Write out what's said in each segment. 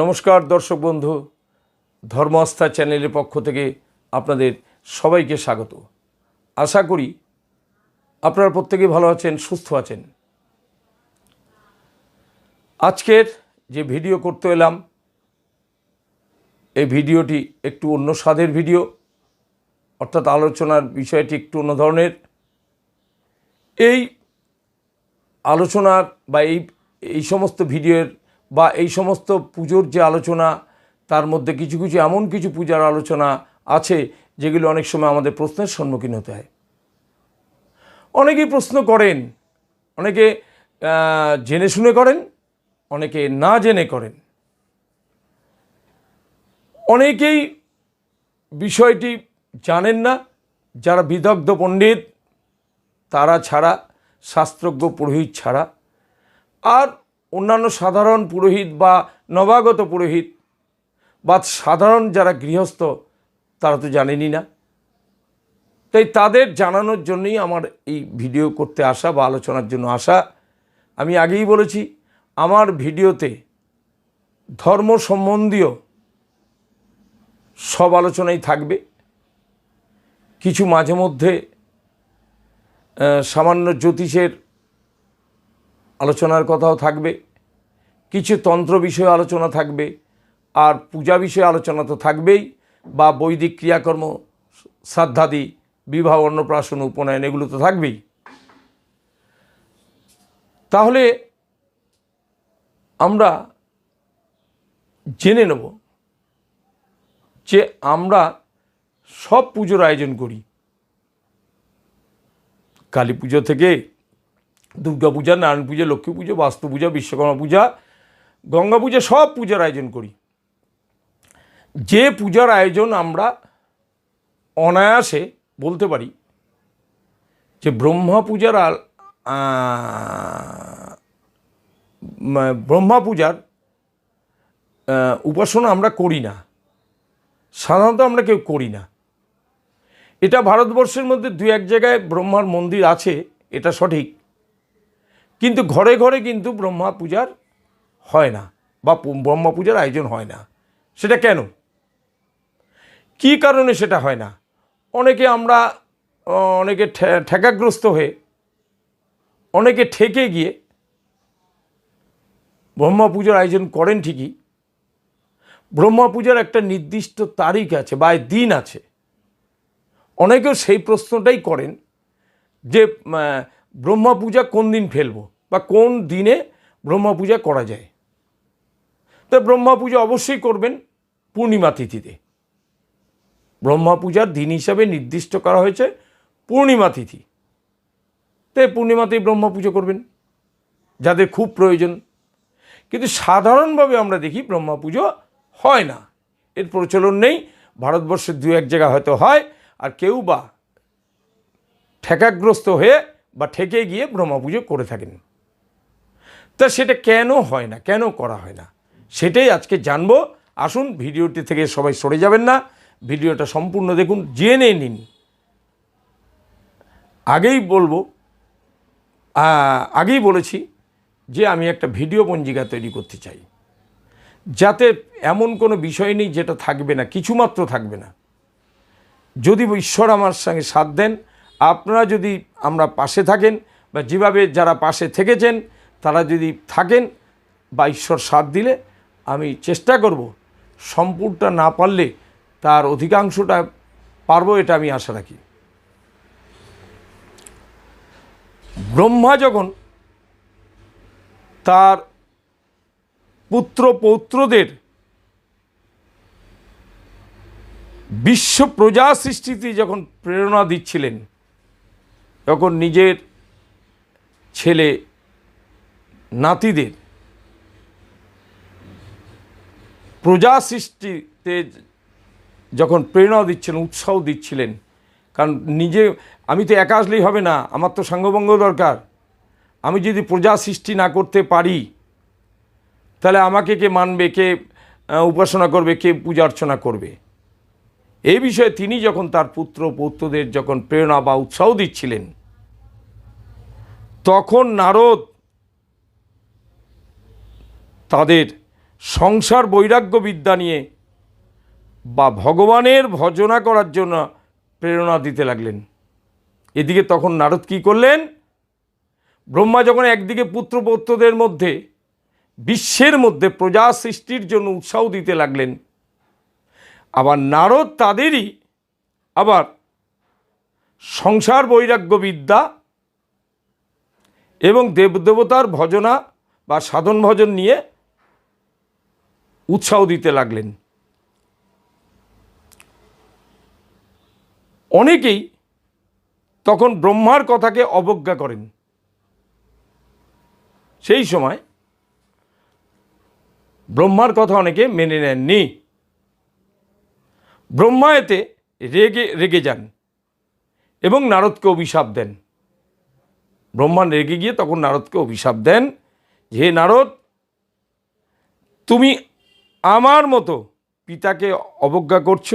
নমস্কার, দর্শক বন্ধু। ধর্ম আস্থা চ্যানেলের পক্ষ থেকে আপনাদের সবাইকে স্বাগত। আশা করি আপনারা প্রত্যেকেই ভালো আছেন, সুস্থ আছেন। আজকের যে ভিডিও করতে এলাম, এই ভিডিওটি একটু অন্য স্বাদের ভিডিও, অর্থাৎ আলোচনার বিষয়টি একটু অন্য ধরনের। এই আলোচনার বা এই এই সমস্ত ভিডিওর বা এই সমস্ত পুজোর যে আলোচনা, তার মধ্যে কিছু কিছু এমন কিছু পূজার আলোচনা আছে, যেগুলো অনেক সময় আমাদের প্রশ্নের সম্মুখীন হতে হয়। অনেকেই প্রশ্ন করেন, অনেকে জেনে শুনে করেন, অনেকে না জেনে করেন। অনেকেই বিষয়টি জানেন না, যারা বিদগ্ধ পণ্ডিত, তারা ছাড়া, শাস্ত্রজ্ঞ, পুরোহিত ছাড়া। আর অন্যান্য সাধারণ পুরোহিত বা নবাগত পুরোহিত বা সাধারণ যারা গৃহস্থ, তারা তো জানেনই না। তাই তাদের জানানোর জন্যই আমার এই ভিডিও করতে আসা বা আলোচনার জন্য আসা। আমি আগেই বলেছি, আমার ভিডিওতে ধর্ম সম্বন্ধীয় সব আলোচনাই থাকবে। কিছু মাঝে মধ্যে সামান্য জ্যোতিষের আলোচনার কথাও থাকবে, কিছু তন্ত্র বিষয়ে আলোচনা থাকবে, আর পূজা বিষয়ে আলোচনা তো থাকবেই, বা বৈদিক ক্রিয়াকর্ম, শ্রাদ্ধাদি, বিবাহ, অন্নপ্রাশন, উপনয়ন, এগুলো তো থাকবেই। তাহলে আমরা জেনে নেব যে আমরা সব পুজোর আয়োজন করি। কালী পুজো থেকে দুর্গা পূজা, নারায়ণ পূজা, লক্ষ্মী পুজো, বাস্তু পূজা, বিশ্বকর্মা পূজা, গঙ্গা পূজা সব পূজার আয়োজন করি। যে পূজার আয়োজন আমরা অনায়াসে বলতে পারি যে ব্রহ্মা পূজার ব্রহ্মা পূজার উপাসনা আমরা করি না। সাধারণত আমরা কেউ করি না। এটা ভারতবর্ষের মধ্যে দু এক জায়গায় ব্রহ্মার মন্দির আছে, এটা সঠিক। কিন্তু ঘরে ঘরে কিন্তু ব্রহ্মা পূজার হয় না বা ব্রহ্মা পূজার আয়োজন হয় না। সেটা কেন? কী কারণে সেটা হয় না? অনেকে আমরা অনেকে ঠেকাগ্রস্ত হয়ে, অনেকে ঠেকে গিয়ে ব্রহ্মা পূজার আয়োজন করেন ঠিকই। ব্রহ্মা পূজার একটা নির্দিষ্ট তারিখ আছে বা দিন আছে। অনেকেও সেই প্রশ্নটাই করেন যে ব্রহ্মা পূজা কোন দিন ফেলব? বা কোন দিনে ব্রহ্মা পূজা করা যায়। তো ব্রহ্মা পূজা অবশ্যই করবেন পূর্ণিমা তিথিতে। ব্রহ্মা পূজার দিন হিসাবে নির্দিষ্ট করা হয়েছে পূর্ণিমা তিথি। তাই পূর্ণিমাতেই ব্রহ্মা পুজো করবেন, যাদের খুব প্রয়োজন। কিন্তু সাধারণভাবে আমরা দেখি ব্রহ্মা পুজো হয় না। এর প্রচলন নেই, ভারতবর্ষের দু এক জায়গা হয়তো হয়, আর কেউ বা ঠেকাগ্রস্ত হয়ে বা ঠেকে গিয়ে ব্রহ্মা পুজো করে থাকেন। তা সেটা কেন হয় না কেন করা হয় না? সেটাই আজকে জানব। আসুন, ভিডিওটি থেকে সবাই সরে যাবেন না। ভিডিওটা সম্পূর্ণ দেখুন, জেনে নিন। আগেই বলব আগেই বলেছি যে আমি একটা ভিডিও পঞ্জিকা তৈরি করতে চাই। যাতে এমন কোনো বিষয় নেই যেটা থাকবে না, কিছুমাত্র থাকবে না। যদি ঈশ্বর আমার সঙ্গে সাথ দেন, আপনারা যদি আমরা পাশে থাকেন বা যেভাবে যারা পাশে থেকেছেন তারা যদি থাকেন বা ঈশ্বর সাথ দিলে, আমি চেষ্টা করব সম্পূর্ণটা না পারলে তার অধিকাংশটা পারব এটা আমি আশা রাখি। ব্রহ্মা যখন তার পুত্র পৌত্রদের বিশ্ব প্রজা সৃষ্টিতে যখন প্রেরণা দিচ্ছিলেন, তখন নিজের ছেলে নাতিদের। প্রজা সৃষ্টিতে যখন প্রেরণা দিচ্ছিলেন উৎসাহ দিচ্ছিলেন, কারণ নিজে, আমি তো একা আসলেই হবে না, আমার তো সাঙ্গভঙ্গ দরকার। আমি যদি প্রজা সৃষ্টি না করতে পারি, তাহলে আমাকে কে মানবে, কে উপাসনা করবে, কে পূজা অর্চনা করবে? এই বিষয়ে তিনি যখন তার পুত্র, পৌত্রদের যখন প্রেরণা বা উৎসাহ দিচ্ছিলেন, তখন নারদ তাদের সংসার বৈরাগ্য বিদ্যা নিয়ে বা ভগবানের ভজনা করার জন্য প্রেরণা দিতে লাগলেন। এদিকে তখন নারদ কী করলেন? ব্রহ্মা যখন একদিকে পুত্রপৌত্রদের মধ্যে, বিশ্বের মধ্যে প্রজা সৃষ্টির জন্য উৎসাহ দিতে লাগলেন, আবার নারদ তাদেরই আবার সংসার বৈরাগ্য বিদ্যা এবং দেবদেবতার ভজনা বা সাধন ভজন নিয়ে উৎসাহ দিতে লাগলেন। অনেকেই তখন ব্রহ্মার কথাকে অবজ্ঞা করেন। সেই সময় ব্রহ্মার কথা অনেকে মেনে নেননি। ব্রহ্মা এতে রেগে রেগে যান এবং নারদকে অভিশাপ দেন। ব্রহ্মা রেগে গিয়ে তখন নারদকে অভিশাপ দেন যে, নারদ, তুমি আমার মতো পিতাকে অবজ্ঞা করছ?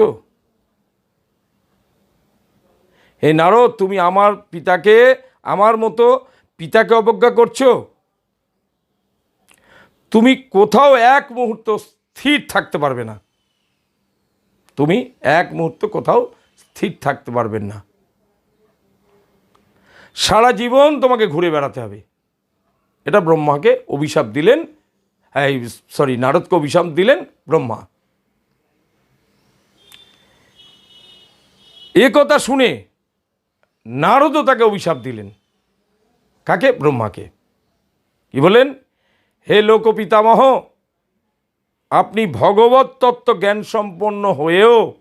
হে নারদ, তুমি আমার পিতাকে, আমার মতো পিতাকে অবজ্ঞা করছ? তুমি কোথাও এক মুহূর্ত স্থির থাকতে পারবে না। তুমি এক মুহূর্ত কোথাও স্থির থাকতে পারবেন না। সারা জীবন তোমাকে ঘুরে বেড়াতে হবে। এটা ব্রহ্মাকে অভিশাপ দিলেন এই সরি নারদকে অভিশাপ দিলেন ব্রহ্মা। এ কথা শুনে নারদও তাকে অভিশাপ দিলেন। কাকে? ব্রহ্মাকে। কি বলেন? হে লোক পিতামহ আপনি ভগবত তত্ত্ব জ্ঞান সম্পন্ন হয়েও,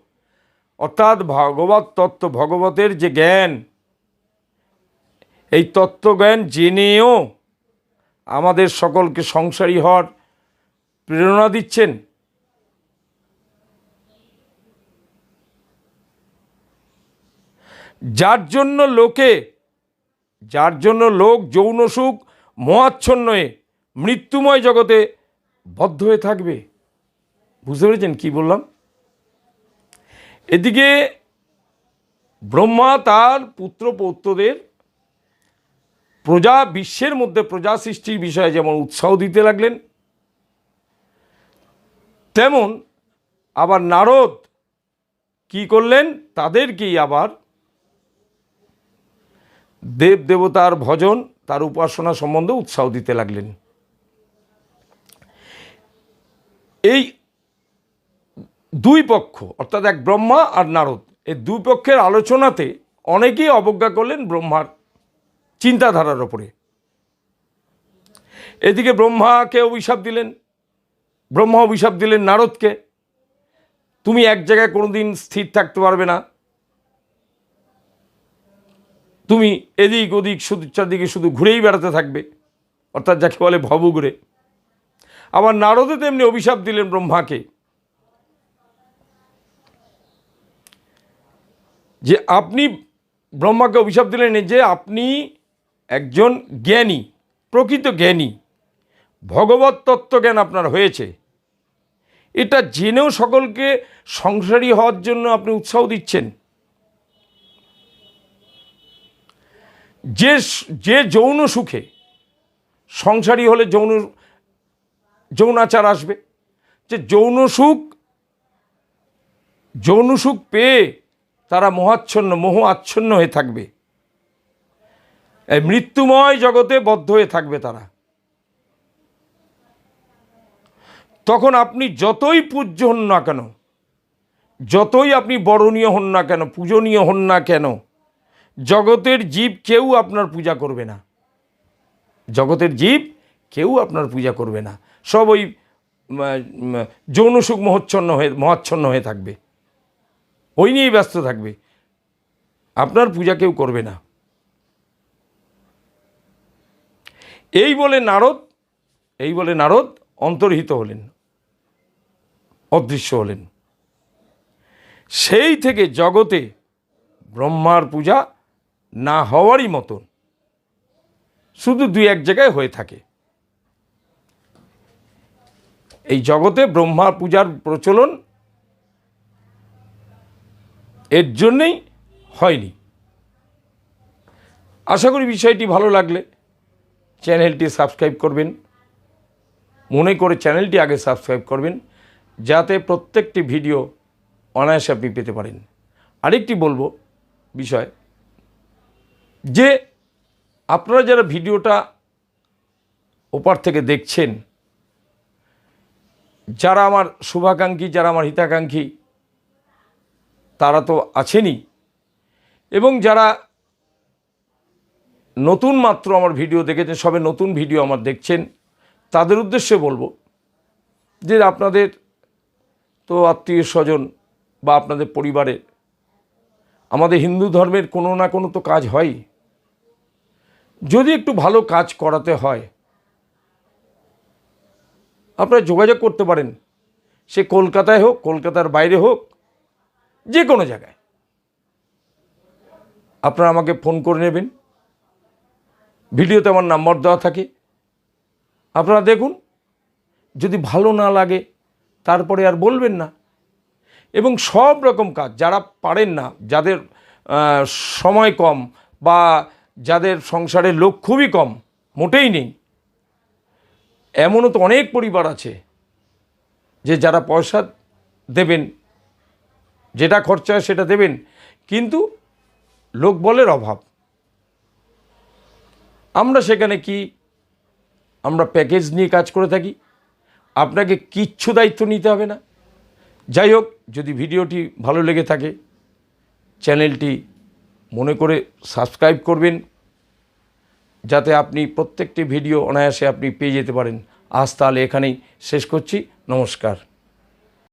অর্থাৎ ভগবত তত্ত্ব, ভগবতের যে জ্ঞান, এই তত্ত্বজ্ঞান জেনেও আমাদের সকলকে সংসারী হওয়ার প্রেরণা দিচ্ছেন? যার জন্য লোকে, যার জন্য লোক যৌন সুখ মোহাচ্ছন্ন হয়ে মৃত্যুময় জগতে বদ্ধ হয়ে থাকবে। বুঝতে পেরেছেন কি বললাম? এদিকে ব্রহ্মা তার পুত্র পৌত্রদের প্রজা বিশ্বের মধ্যে প্রজা সৃষ্টির বিষয়ে যেমন উৎসাহ দিতে লাগলেন তেমন, আবার নারদ কি করলেন? তাদেরকেই আবার দেব দেবতার ভজন, তার উপাসনা সম্বন্ধে উৎসাহ দিতে লাগলেন। এই দুই পক্ষ, অর্থাৎ এক ব্রহ্মা আর নারদ, এই দুই পক্ষের আলোচনাতে অনেকেই অবজ্ঞা করলেন ব্রহ্মার চিন্তাধারার ওপরে। এদিকে ব্রহ্মাকে অভিশাপ দিলেন। ব্রহ্মা অভিশাপ দিলেন নারদকে, তুমি এক জায়গায় কোনো দিন স্থির থাকতে পারবে না। তুমি এদিক ওদিক, শুধু চারদিকে শুধু ঘুরেই বেড়াতে থাকবে, অর্থাৎ যাকে বলে ভবঘুরে। আবার নারদে তেমনি অভিশাপ দিলেন ব্রহ্মাকে। যে আপনি ব্রহ্মাকে অভিশাপ দিলেন যে আপনি একজন জ্ঞানী, প্রকৃত জ্ঞানী, ভগবত তত্ত্বজ্ঞান আপনার হয়েছে। এটা জেনেও সকলকে সংসারী হওয়ার জন্য আপনি উৎসাহ দিচ্ছেন। যে যে যৌন সুখে সংসারী হলে যৌন যৌনাচার আসবে। যে যৌন সুখ যৌন সুখ পেয়ে তারা মোহাচ্ছন্ন, মোহ আচ্ছন্ন হয়ে থাকবে। মৃত্যুময় জগতে বদ্ধ হয়ে থাকবে তারা। তখন আপনি যতই পূজ্য হন না কেন যতই আপনি বরণীয় হন না কেন পূজনীয় হন না কেন জগতের জীব কেউ আপনার পূজা করবে না। জগতের জীব কেউ আপনার পূজা করবে না। সব ওই উম, উম, যৌন সুখ মোহচ্ছন্ন হয়ে মহাচ্ছন্ন হয়ে থাকবে। ওই নিয়েই ব্যস্ত থাকবে। আপনার পূজা কেউ করবে না। এই বলে নারদ এই বলে নারদ অন্তর্হিত হলেন। অদৃশ্য হলেন। সেই থেকে জগতে ব্রহ্মার পূজা না হওয়ারই মতন। শুধু দুই এক জায়গায় হয়ে থাকে। এই জগতে ব্রহ্মা পূজার প্রচলন এর জন্যেই হয়নি। আশা করি বিষয়টি ভালো লাগলে চ্যানেলটি সাবস্ক্রাইব করবেন। মনে করে চ্যানেলটি আগে সাবস্ক্রাইব করবেন। যাতে প্রত্যেকটি ভিডিও অনায়াসে আপনি পেতে পারেন। আরেকটি বলব বিষয়, যে আপনারা যারা ভিডিওটা ওপার থেকে দেখছেন, যারা আমার শুভাকাঙ্ক্ষী, যারা আমার হিতাকাঙ্ক্ষী, তারা তো আছেনই। এবং যারা নতুন মাত্র আমার ভিডিও দেখেছেন, সবে নতুন ভিডিও আমার দেখছেন, তাদের উদ্দেশ্যে বলব যে আপনাদের তো আত্মীয় স্বজন বা আপনাদের পরিবারে, আমাদের হিন্দু ধর্মের কোনো না কোনো তো কাজ হয়। যদি একটু ভালো কাজ করাতে হয়, আপনারা যোগাযোগ করতে পারেন। সে কলকাতায় হোক, কলকাতার বাইরে হোক, যে কোনো জায়গায়। আপনারা আমাকে ফোন করে নেবেন। ভিডিওতে আমার নাম্বার দেওয়া থাকে। আপনারা দেখুন, যদি ভালো না লাগে তারপরে আর বলবেন না। এবং সব রকম কাজ, যারা পারেন না, যাদের সময় কম বা যাদের সংসারের লোক খুবই কম, মোটেই নেই। এমনও তো অনেক পরিবার আছে যে যারা পয়সা দেবেন, যেটা খরচা হয় সেটা দেবেন, কিন্তু লোক বলের অভাব। আমরা সেখানে কি, আমরা প্যাকেজ নিয়ে কাজ করে থাকি? আপনাকে কিচ্ছু দায়িত্ব নিতে হবে না। যাই হোক, যদি ভিডিওটি ভালো লেগে থাকে, চ্যানেলটি মনে করে সাবস্ক্রাইব করবেন, যাতে আপনি প্রত্যেকটি ভিডিও অনায়াসে আপনি পেয়ে যেতে পারেন। আজ তাহলে এখানেই শেষ করছি। নমস্কার।